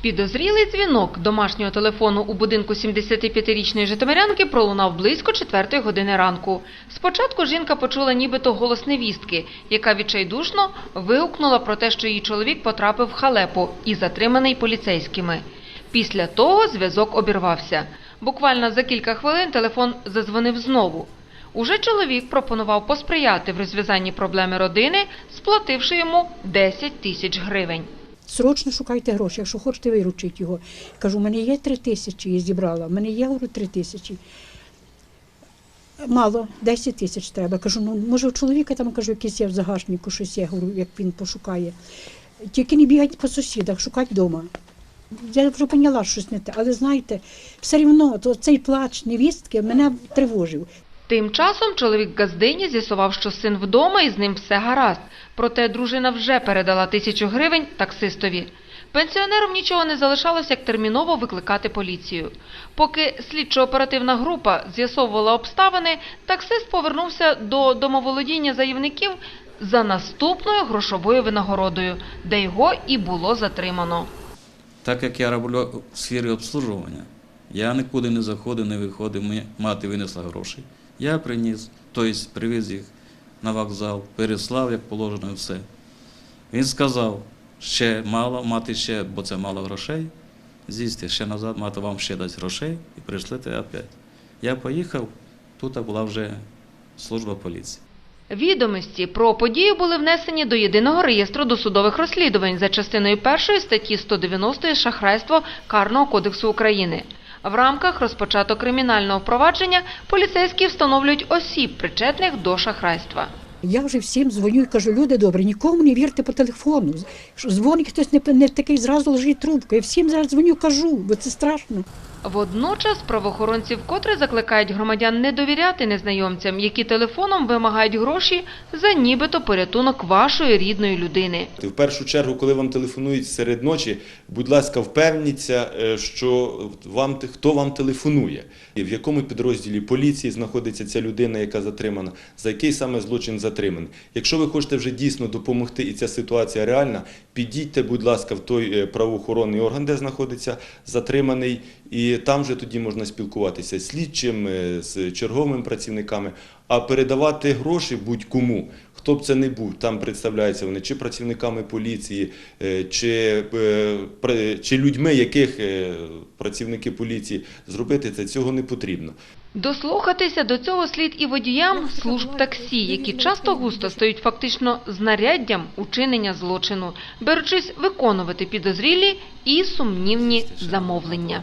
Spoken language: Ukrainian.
Підозрілий дзвінок домашнього телефону у будинку 75-річної житомирянки пролунав близько 4 години ранку. Спочатку жінка почула нібито голос невістки, яка відчайдушно вигукнула про те, що її чоловік потрапив в халепу і затриманий поліцейськими. Після того зв'язок обірвався. Буквально за кілька хвилин телефон зазвонив знову. Уже чоловік пропонував посприяти в розв'язанні проблеми родини, сплативши йому 10 тисяч гривень. Срочно шукайте гроші, якщо хочете виручити його. Кажу, у мене є три тисячі, я зібрала. У мене є говорю, три тисячі. Мало, 10 тисяч треба. Кажу, ну може у чоловіка там кажу, якийсь є в загашнику, щось є, говорю, як він пошукає. Тільки не бігать по сусідах, шукати вдома. Я вже поняла, що щось не те, але знаєте, все одно то цей плач невістки мене тривожив. Тим часом чоловік Газдині з'ясував, що син вдома і з ним все гаразд. Проте дружина вже передала тисячу гривень таксистові. Пенсіонерам нічого не залишалося, як терміново викликати поліцію. Поки слідчо-оперативна група з'ясовувала обставини, таксист повернувся до домоволодіння заявників за наступною грошовою винагородою, де його і було затримано. Так як я роблю в сфері обслуговування, я нікуди не заходив, не виходив, мати винесла гроші. Я приніс, тобто привіз їх на вокзал, переслав, як положено, і все. Він сказав, ще мало, мати ще, бо це мало грошей. З'їсти ще назад, мати вам ще дасть грошей і прийшлите опять. Я поїхав, тут була вже служба поліції. Відомості про подію були внесені до єдиного реєстру досудових розслідувань за частиною першої статті 190 шахрайство Карного кодексу України. В рамках розпочато кримінального провадження поліцейські встановлюють осіб, причетних до шахрайства. Я вже всім дзвоню і кажу, люди добрі, нікому не вірте по телефону. Дзвонить хтось не, не такий, зразу лежить трубку. Я всім зараз дзвоню, кажу, бо це страшно. Водночас правоохоронці вкотре закликають громадян не довіряти незнайомцям, які телефоном вимагають гроші за нібито порятунок вашої рідної людини. В першу чергу, коли вам телефонують серед ночі, будь ласка, впевніться, е, що вам хто вам телефонує, в якому підрозділі поліції знаходиться ця людина, яка затримана, за який саме злочин затриманий. Якщо ви хочете вже дійсно допомогти, і ця ситуація реальна, підійдьте, будь ласка, в той е, правоохоронний орган, де знаходиться затриманий, і там вже тоді можна спілкуватися з слідчим, е, з черговими працівниками, а передавати гроші будь-кому. Хто б це не був, там представляються вони чи працівниками поліції, е, чи, е, чи людьми, яких е, працівники поліції зробити це цього не потрібно. Дослухатися до цього слід і водіям служб таксі, які часто густо стають фактично знаряддям учинення злочину, беручись виконувати підозрілі і сумнівні замовлення.